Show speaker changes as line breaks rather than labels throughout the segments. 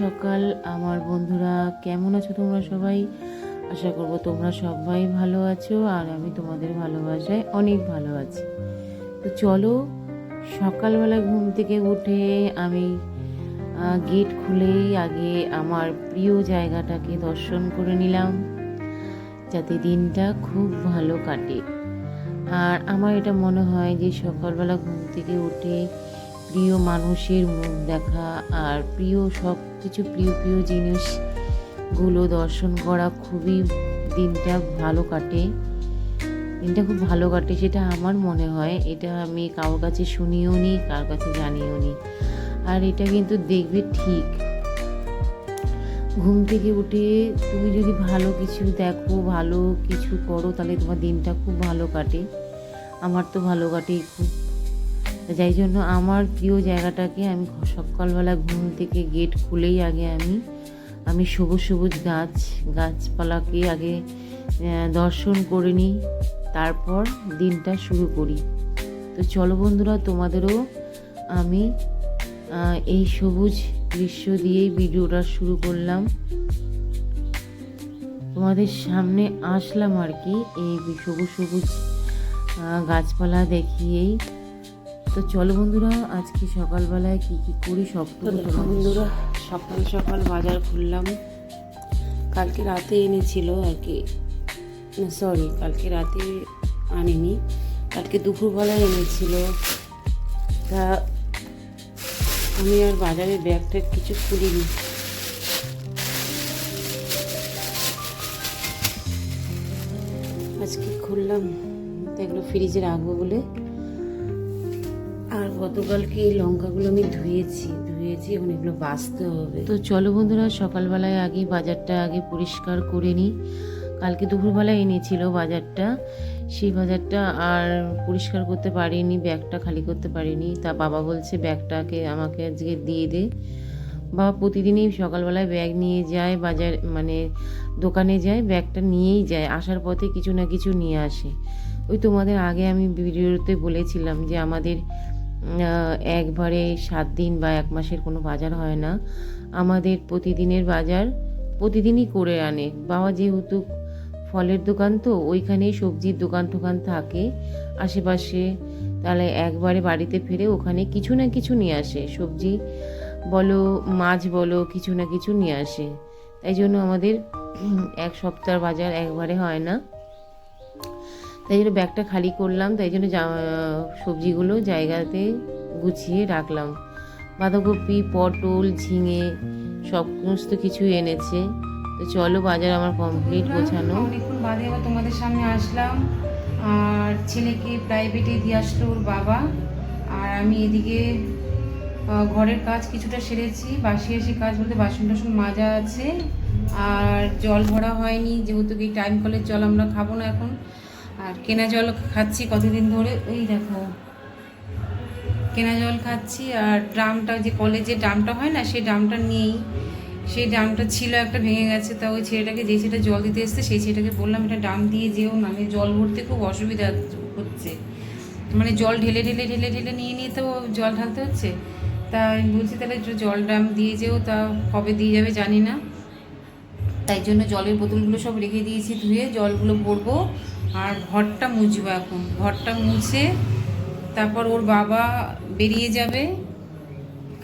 সকাল। আমার বন্ধুরা, কেমন আছো তোমরা সবাই? আশা করব তোমরা সবাই ভালো আছো আর আমি তোমাদের ভালোবাসায় অনেক ভালো আছি। তো চলো, সকালবেলা ঘুম থেকে উঠে আমি গেট খুলেই আগে আমার প্রিয় জায়গাটাকে দর্শন করে নিলাম, যাতে দিনটা খুব ভালো কাটে। আর আমার এটা মনে হয় যে সকালবেলা ঘুম থেকে উঠে প্রিয় মানুষের মুখ দেখা আর প্রিয় সব কিছু প্রিয় প্রিয় জিনিসগুলো দর্শন করা খুবই দিনটা ভালো কাটে। দিনটা খুব ভালো কাটে সেটা আমার মনে হয়। এটা আমি কারোর কাছে শুনিও নি, কার কাছে জানিও নি। আর এটা কিন্তু দেখবে ঠিক। ঘুম থেকে উঠে তুমি যদি ভালো কিছু দেখো, ভালো কিছু করো, তাহলে তোমার দিনটা খুব ভালো কাটে। আমার তো ভালো কাটে খুব। যাই জন্য আমার প্রিয় জায়গাটাকে আমি সকালবেলা ঘুম থেকে গেট খুলেই আগে আমি আমি সবুজ সবুজ গাছ, গাছপালাকে আগে দর্শন করে নিই, তারপর দিনটা শুরু করি। তো চলো বন্ধুরা, তোমাদেরও আমি এই সবুজ দৃশ্য দিয়েই ভিডিওটা শুরু করলাম। তোমাদের সামনে আসলাম আর কি, এই সবুজ সবুজ গাছপালা দেখিয়েই। তো চলো বন্ধুরা আজকে সকালবেলায় কি কি করি সব বন্ধুরা সকাল সকাল বাজার খুললাম। কালকে রাতে এনেছিল আর কি। সরি কালকে রাতে আনেনি। কালকে দুপুরবেলায় এনেছিল। তা আমি আর বাজারে ব্যাগটা কিছু খুলিনি। আজকে খুললাম। তো এগুলো ফ্রিজে রাখব বলে। আর গতকালকে এই লঙ্কাগুলো আমি ধুয়েছি ধুয়েছি, এখন এগুলো বাঁচতে হবে। তো চলো বন্ধুরা, সকালবেলায় আগে বাজারটা আগে পরিষ্কার করে নিই। কালকে দুপুরবেলায় এনেছিল বাজারটা। সেই বাজারটা আর পরিষ্কার করতে পারিনি, ব্যাগটা খালি করতে পারিনি। তা বাবা বলছে, ব্যাগটাকে আমাকে আজকে দিয়ে দে। বাবা প্রতিদিনই সকালবেলায় ব্যাগ নিয়ে যায়, বাজার মানে দোকানে যায়, ব্যাগটা নিয়েই যায়। আসার পথে কিছু না কিছু নিয়ে আসে। ওই তোমাদের আগে আমি ভিডিওতে বলেছিলাম যে আমাদের একবারে সাত দিন বা এক মাসের কোনো বাজার হয় না। আমাদের প্রতিদিনের বাজার প্রতিদিনই করে আনে। বাবা যেহেতু ফলের দোকান তো, ওইখানেই সবজির দোকান টোকান থাকে আশেপাশে। তাহলে একবারে বাড়িতে ফিরে ওখানে কিছু না কিছু নিয়ে আসে। সবজি বলো, মাছ বলো, কিছু না কিছু নিয়ে আসে। তাই জন্য আমাদের এক সপ্তাহ বাজার একবারে হয় না। তাই জন্য ব্যাগটা খালি করলাম তাই জন্য সবজিগুলো জায়গাতে গুছিয়ে রাখলাম। বাঁধাকপি পটল ঝিঙে সব সমস্ত কিছু এনেছে। তো চলো বাজার আমার কমপ্লিট গোছানো।
অনেকক্ষণ বাদে আবার তোমাদের সামনে আসলাম। আর ছেলেকে প্রাইভেটে দিয়ে আসলো ওর বাবা। আর আমি এদিকে ঘরের কাজ কিছুটা সেরেছি। বাসি এসে কাজ বলতে বাসন টাসন মাজা আছে। আর জল ভরা হয়নি যেহেতু কি টাইম কলের জল আমরা খাব না এখন। আর কেনা জল খাচ্ছি কতদিন ধরে? ওই দেখো। কেনা জল খাচ্ছি আর ড্রামটা, যে কলেজে ড্রামটা হয় না, সেই ড্রামটা নিয়েই, সেই ড্রামটা ছিল একটা ভেঙে গেছে, তা ওই ছেলেটাকে যে ছেলেটা জল দিতে এসছে, সেই ছেলেটাকে বললাম, এটা ড্রাম দিয়ে যেও না আমি জল ভরতে খুব অসুবিধা হচ্ছে। মানে জল ঢেলে ঢেলে ঢেলে ঢেলে নিয়ে নিয়ে তো জল ঢালতে হচ্ছে। তা আমি বলছি, তাহলে জল ড্রাম দিয়ে যেও, তা কবে দিয়ে যাবে জানি না। তাই জন্য জলের বোতলগুলো সব রেখে দিয়েছি ধুয়ে, জলগুলো ভরবো। আর ঘরটা মুছবো এখন। ঘরটা মুছে তারপর ওর বাবা বেরিয়ে যাবে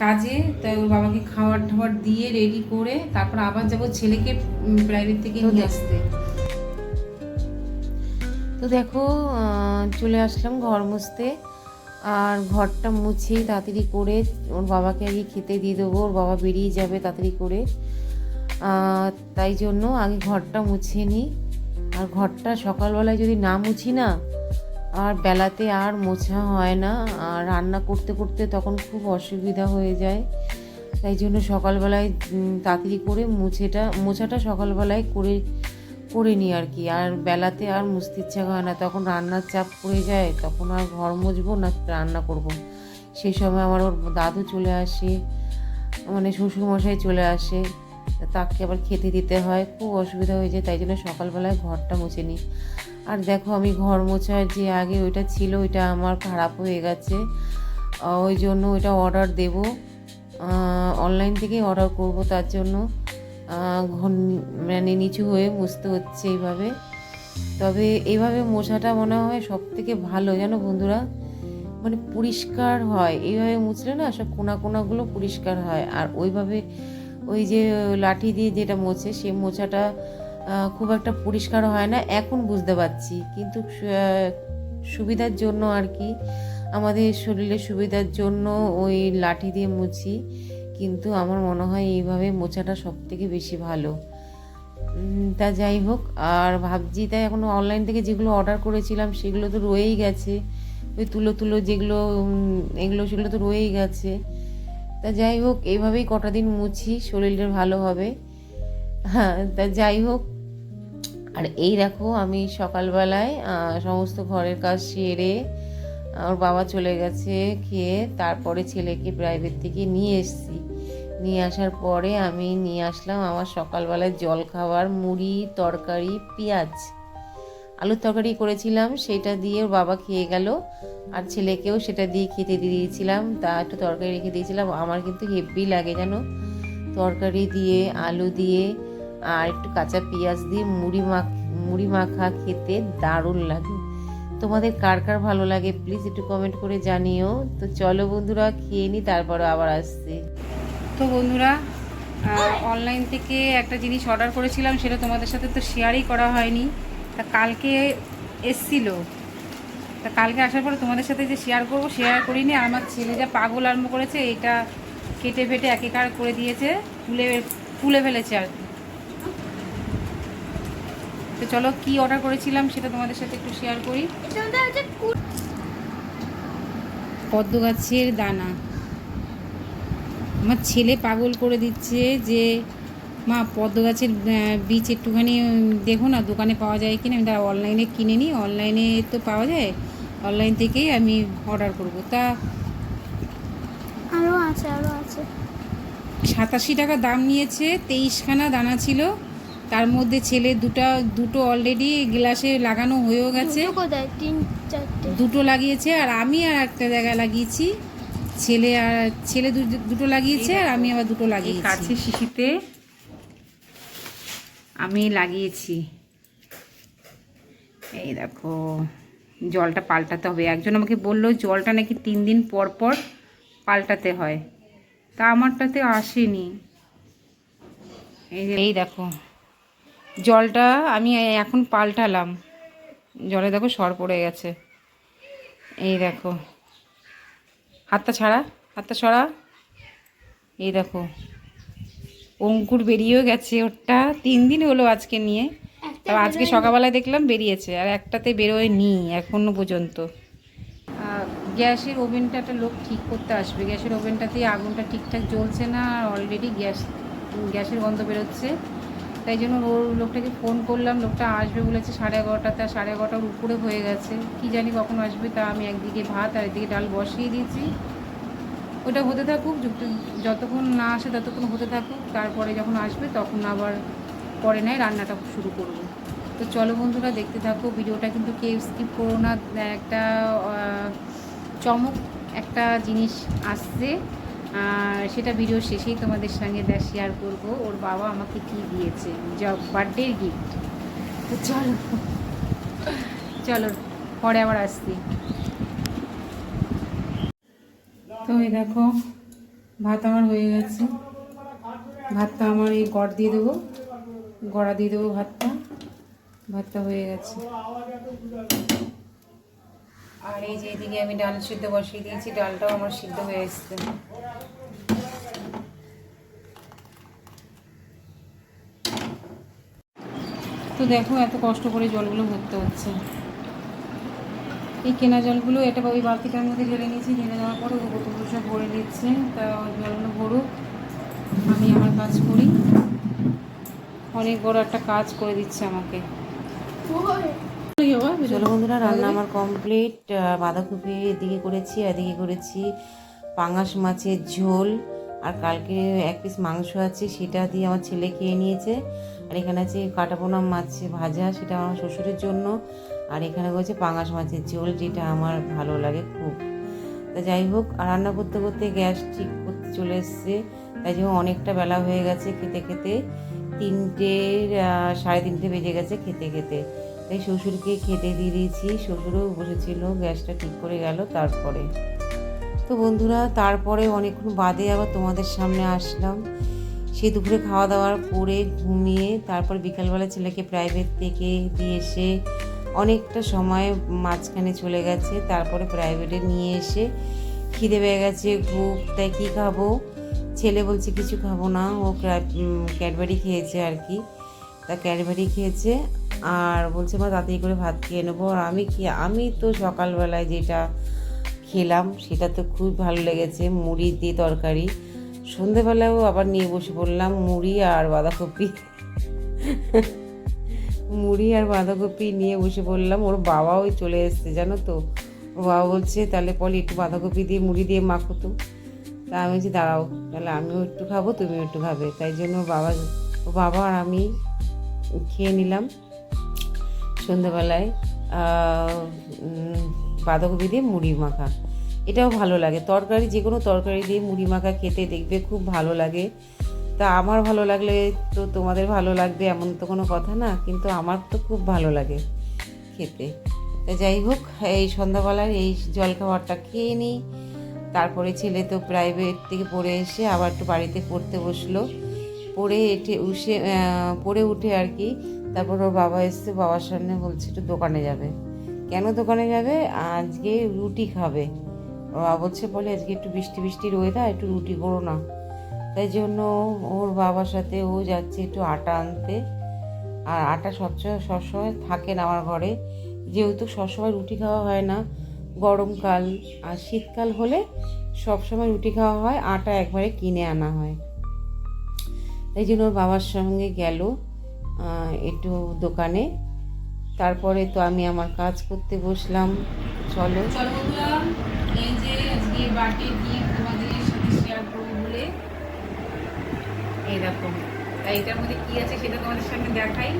কাজে তাই ওর বাবাকে খাবার টাবার দিয়ে রেডি করে তারপর আবার যাব ছেলেকে প্রাইভেট থেকে নিয়ে আসতে।
তো দেখো চলে আসলাম ঘর মুছতে। আর ঘরটা মুছেই তাড়াতাড়ি করে ওর বাবাকে আগে খেতে দিয়ে দেবো। ওর বাবা বেরিয়ে যাবে তাড়াতাড়ি করে। তাই জন্য আগে ঘরটা মুছে নিই। আর ঘরটা সকালবেলায় যদি না মুছি না, আর বেলাতে আর মোছা হয় না, আর রান্না করতে করতে তখন খুব অসুবিধা হয়ে যায়। তাই জন্য সকালবেলায় তাড়াতাড়ি করে মুছেটা, মোছাটা সকালবেলায় করে করে নিই আর কি। আর বেলাতে আর মুছতে ইচ্ছা হয় না। তখন রান্নার চাপ পড়ে যায়, তখন আর ঘর মুছবো না, রান্না করব। সেই সময় আমার ওর দাদু চলে আসে মানে শ্বশুরমশাই চলে আসে। তাকে আবার খেতে দিতে হয়। খুব অসুবিধা হয়ে যায়, তাই জন্য সকালবেলায় ঘরটা মুছে নিই। আর দেখো আমি ঘর মোছার যে আগে ওইটা ছিল, ওইটা আমার খারাপ হয়ে গেছে। ওই জন্য ওইটা অর্ডার দেব। অনলাইন থেকেই অর্ডার করব, তার জন্য। মানে নিচু হয়ে মুছতে হচ্ছে এইভাবে। তবে এইভাবে মোছাটা মনে হয় সব থেকে ভালো, জানো বন্ধুরা? মানে পরিষ্কার হয়। এইভাবে মুছলে না সব কোনা কোনাগুলো পরিষ্কার হয়। আর ওইভাবে ওই যে লাঠি দিয়ে যেটা মোছে সেই মোছাটা খুব একটা পরিষ্কার হয় না। এখন বুঝতে পারছি। কিন্তু সুবিধার জন্য আর কি, আমাদের শরীরের সুবিধার জন্য ওই লাঠি দিয়ে মুছি। কিন্তু আমার মনে হয় এইভাবে মোছাটা সব থেকে বেশি ভালো। তা যাই হোক, আর ভাবছি, তাই এখন অনলাইন থেকে যেগুলো অর্ডার করেছিলাম, সেগুলো তো রয়েই গেছে। ওই তুলো তুলো যেগুলো এগুলো সেগুলো তো রয়েই গেছে। তা যাই হোক এইভাবেই কটা দিন মুছি, শরীরটা ভালো হবে। হ্যাঁ তা যাই হোক। আর এই দেখো, আমি সকালবেলায় সমস্ত ঘরের কাজ সেরে, আমার বাবা চলে গেছে খেয়ে, তারপরে ছেলেকে প্রাইভেট থেকে নিয়ে এসেছি। নিয়ে আসার পরে আমি নিয়ে আসলাম আমার সকালবেলায় জল খাবার মুড়ি, তরকারি, পেঁয়াজ। আলুর তরকারি করেছিলাম, সেটা দিয়ে ওর বাবা খেয়ে গেল। আর ছেলেকেও সেটা দিয়ে খেতে দিয়ে দিয়েছিলাম। তা একটু তরকারি রেখে দিয়েছিলাম। আমার কিন্তু হেভি লাগে, জানো? তরকারি দিয়ে, আলু দিয়ে, আর একটু কাঁচা পেঁয়াজ দিয়ে মুড়ি মাখ, মুড়ি মাখা খেতে দারুণ লাগে। তোমাদের কার কার ভালো লাগে প্লিজ একটু কমেন্ট করে জানিও। তো চলো বন্ধুরা, খেয়ে নি তারপরে আবার আসছি।
তো বন্ধুরা অনলাইন থেকে একটা জিনিস অর্ডার করেছিলাম, সেটা তোমাদের সাথে তো শেয়ারই করা হয়নি। তা কালকে এসছিল। তা কালকে আসার পরে তোমাদের সাথে যে শেয়ার করব শেয়ার করিনি। আর আমার ছেলে যা পাগল আরম্ভ করেছে, এটা কেটে ফেটে একেকার করে দিয়েছে, তুলে তুলে ফেলেছে আর কি। তো চলো কি অর্ডার করেছিলাম সেটা তোমাদের সাথে একটু শেয়ার করি। পদ্ম গাছের দানা। আমার ছেলে পাগল করে দিচ্ছে যে মা পদ্ম গাছের বীজ একটুখানি দেখো না দোকানে পাওয়া যায় কিনা। আমি তারা অনলাইনে কিনে নিই। অনলাইনে তো পাওয়া যায়। অনলাইন থেকেই আমি অর্ডার করব। তা
আরও আছে আরও আছে।
সাতাশি টাকা দাম নিয়েছে তেইশখানা দানা ছিল। তার মধ্যে ছেলে দুটা দুটো অলরেডি গ্লাসে লাগানো হয়েও গেছে।
দুটো কোথায়? তিন চারটে।
দুটো লাগিয়েছে আর আমি আর একটা জায়গায় লাগিয়েছি। ছেলে আর ছেলে দু- দুটো লাগিয়েছে আর আমি আবার দুটো লাগিয়েছি। কাছে শিশিতে আমি লাগিয়েছি। এই দেখো, জলটা পাল্টাতে হবে। একজন আমাকে বলল, জলটা নাকি তিন দিন পর পর পাল্টাতে হয়। তা আমারটাতে আসেনি। এই এই দেখো, জলটা আমি এখন পাল্টালাম। জলে দেখো সর পড়ে গেছে। এই দেখো, হাতটা ছাড়া, হাতটা সরা। এই দেখো অঙ্কুর বেরিয়েও গেছে ওরটা। তিন দিন হলো আজকে নিয়ে। তবে আজকে সকালবেলায় দেখলাম বেরিয়েছে আর একটাতে বেরোয় নি এখনও পর্যন্ত। গ্যাসের ওভেনটা একটা লোক ঠিক করতে আসবে। গ্যাসের ওভেনটাতে আগুনটা ঠিকঠাক জ্বলছে না আর অলরেডি গ্যাস গ্যাসের গন্ধ বেরোচ্ছে। তাই জন্য ওর লোকটাকে ফোন করলাম লোকটা আসবে বলেছে সাড়ে এগারোটাতে আর সাড়ে এগারোটার উপরে হয়ে গেছে। কি জানি কখন আসবে তা আমি একদিকে ভাত আর একদিকে ডাল বসিয়ে দিয়েছি। ওটা হতে থাকুক যত- যতক্ষণ না আসে ততক্ষণ হতে থাকুক, তারপরে যখন আসবে তখন আবার পরে নেয়, রান্নাটা শুরু করব। তো চলো বন্ধুরা, দেখতে থাকো, ভিডিওটা কিন্তু কেউ স্কিপ করো না। একটা চমক একটা জিনিস আসছে সেটা ভিডিও শেষেই তোমাদের সঙ্গে শেয়ার করব। ওর বাবা আমাকে কি দিয়েছে? জব বার্থডের গিফট তো চলো চলো, পরে আবার আসছি। তো এই দেখো, ভাত আমার হয়ে গেছে। ভাতটা আমার এই গড় দিয়ে দেবো, গড়া দিয়ে দেবো ভাতটা। ভাতটা হয়ে গেছে। আর এই যে এদিকে আমি ডাল সিদ্ধ বসিয়ে দিয়েছি, ডালটাও আমার সিদ্ধ হয়ে এসছে। তো দেখো, এত কষ্ট করে জলগুলো ভরতে হচ্ছে। এই কেনা জলগুলো, এটা ওই বালতিটার মধ্যে ঢেলে নিয়েছি, ঢেলে দেওয়ার পরে ও বোতলগুলো সব ভরে দিচ্ছে তা জলগুলো ভরুক, আমি আমার কাজ করি। অনেক বড় একটা কাজ করে দিচ্ছে আমাকে।
চলো বন্ধুরা, রান্না আমার কমপ্লিট বাঁধাকপি এদিকে করেছি এদিকে করেছি পাঙাশ মাছের ঝোল। আর কালকে এক পিস মাংস আছে, সেটা দিয়ে আমার ছেলে খেয়ে নিয়েছে। আর এখানে আছে কাটাপোনা মাছ ভাজা, সেটা আমার শ্বশুরের জন্য। আর এখানে রয়েছে পাঙাশ মাছের ঝোল, যেটা আমার ভালো লাগে খুব। তা যাই হোক রান্না করতে করতে গ্যাস ঠিক করতে চলে এসছে। তাই জন্য অনেকটা বেলা হয়ে গেছে খেতে খেতে। তিনটে সাড়ে তিনটে বেজে গেছে খেতে খেতে। তাই শ্বশুরকে খেতে দিয়ে দিয়েছি। শ্বশুরও বসেছিল, গ্যাসটা ঠিক করে গেল তারপরে। তো বন্ধুরা, তারপরে অনেকক্ষণ বাদে আবার তোমাদের সামনে আসলাম। সে দুপুরে খাওয়া দাওয়ার করে ঘুমিয়ে তারপর বিকালবেলা ছেলেকে প্রাইভেট থেকে দিয়ে এসে অনেকটা সময় মাঝখানে চলে গেছে, তারপরে প্রাইভেটে নিয়ে এসে খিদে পেয়ে গেছে খুব তাই কী খাব? ছেলে বলছে, কিছু খাব না। ও ক্যাডবেরি খেয়েছে আর কি। তা ক্যাডবেরি খেয়েছে আর বলছে, মা, তাড়াতাড়ি করে ভাত খেয়ে নেব। আর আমি কি, আমি তো সকালবেলায় যেটা খেলাম, সেটা তো খুব ভালো লেগেছে, মুড়ি দিয়ে তরকারি। সন্ধেবেলাও আবার নিয়ে বসে পড়লাম মুড়ি আর বাঁধাকপি। মুড়ি আর বাঁধাকপি নিয়ে বসে পড়লাম। ওর বাবা ওই চলে এসছে, জানো তো? ওর বাবা বলছে, তাহলে পলি একটু বাঁধাকপি দিয়ে মুড়ি দিয়ে মাখো তো। তা আমি বলছি, দাঁড়াও, তাহলে আমিও একটু খাব, তুমিও একটু খাবে। তাই জন্য বাবা, ও বাবা আর আমি খেয়ে নিলাম সন্ধ্যেবেলায় বাঁধাকপি দিয়ে মুড়ি মাখা। এটাও ভালো লাগে। তরকারি যে কোনো তরকারি দিয়ে মুড়ি মাখা খেতে দেখবে খুব ভালো লাগে। তা আমার ভালো লাগলে তো তোমাদের ভালো লাগবে, এমন তো কোনো কথা না, কিন্তু আমার তো খুব ভালো লাগে খেতে। তা যাই হোক, এই সন্ধ্যাবেলার এই জলখাবারটা খেয়ে নিই। তারপরে ছেলে তো প্রাইভেট থেকে পড়ে এসে আবার একটু বাড়িতে পড়তে বসল। পড়ে এঠে উঠে পড়ে উঠে আর কি, তারপর ওর বাবা এসছে, বাবার সামনে বলছে একটু দোকানে যাবে। কেন দোকানে যাবে? আজকে রুটি খাবে। ওর বাবা বলছে, বলে আজকে একটু বৃষ্টি, বৃষ্টির ওয়েদার একটু রুটি করো না। তাই জন্য ওর বাবার সাথে ও যাচ্ছে একটু আটা আনতে। আর আটা সবসময় সবসময় থাকে না আমার ঘরে। যেহেতু সবসময় রুটি খাওয়া হয় না গরমকাল আর শীতকাল হলে সবসময় রুটি খাওয়া হয়, আটা একবারে কিনে আনা হয়। তাই জন্য ওর বাবার সঙ্গে গেল একটু দোকানে। তারপরে তো আমি আমার কাজ করতে বসলাম। চলো।
চলো এই যে আজকে বার্থডে গিফট তোমাদের সাথে শেয়ার করব বলে এইরকম তাই এটার মধ্যে কি আছে সেটা তোমাদের সামনে দেখাই।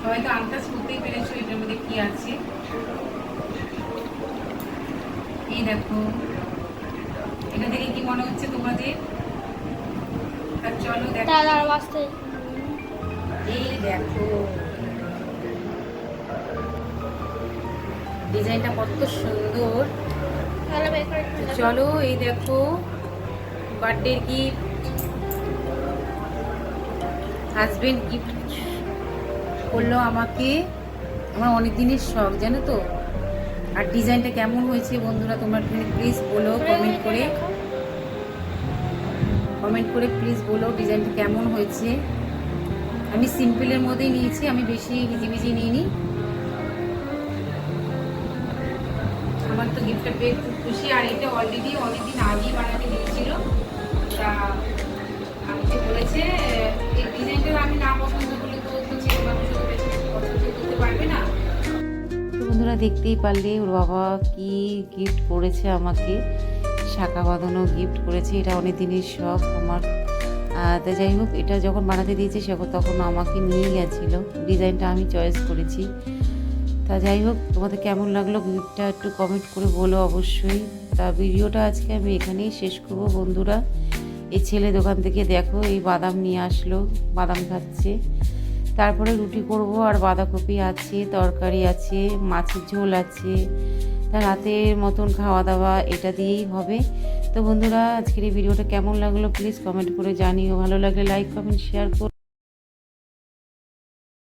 সবাই তো আন্দাজ করতেই পেরেছ এটার মধ্যে কি আছে। এই দেখো। এটা দেখে কি মনে হচ্ছে তোমাদের? চলো দেখো। এই দেখো। ডিজাইনটা কত সুন্দর। চলো, এই দেখো বার্থডে গিফট হাজবেন্ড গিফট করল আমাকে। আমার অনেক দিনের শখ, জানো তো? আর ডিজাইনটা কেমন হয়েছে বন্ধুরা, তোমরা প্লিজ বলো কমেন্ট করে। কমেন্ট করে প্লিজ বলো ডিজাইনটা কেমন হয়েছে। আমি সিম্পলের মধ্যেই নিয়েছি, আমি বেশি হিজিবিজি নিইনি। আমার তো গিফটটা পেয়ে খুব খুশি। আর এটা অলরেডি অনেকদিন আগেই বানাতে দিয়েছিল তা আমাকে বলেছে এই ডিজাইনটা আমি না পছন্দ করলে তো তো ছেলে মানুষ পছন্দ করতে পারবে না।
বন্ধুরা, দেখতেই পারলে ওর বাবা কি গিফট করেছে আমাকে। শাখা বাঁধানো গিফট করেছে, এটা অনেক দিনের শখ আমার। তা যাই হোক, এটা যখন বানাতে দিয়েছে, সে তখন আমাকে নিয়ে গেছিল। ডিজাইনটা আমি চয়েস করেছি। তা যাই হোক, তোমাদের কেমন লাগল গিফটটা একটু কমেন্ট করে বলো অবশ্যই। তা ভিডিওটা আজকে আমি এখানেই শেষ করব বন্ধুরা। এই ছেলে দোকান থেকে দেখো, এই বাদাম নিয়ে আসলো, বাদাম খাচ্ছে। তারপরে রুটি করব আর বাঁধাকপি আছে, তরকারি আছে, মাছের ঝোল আছে। তা রাতের মতন খাওয়া দাওয়া এটা দিয়েই হবে। তো বন্ধুরা, আজকের এই ভিডিওটা কেমন লাগল প্লিজ কমেন্ট করে জানিও। ভালো লাগলে লাইক কমেন্ট শেয়ার করো।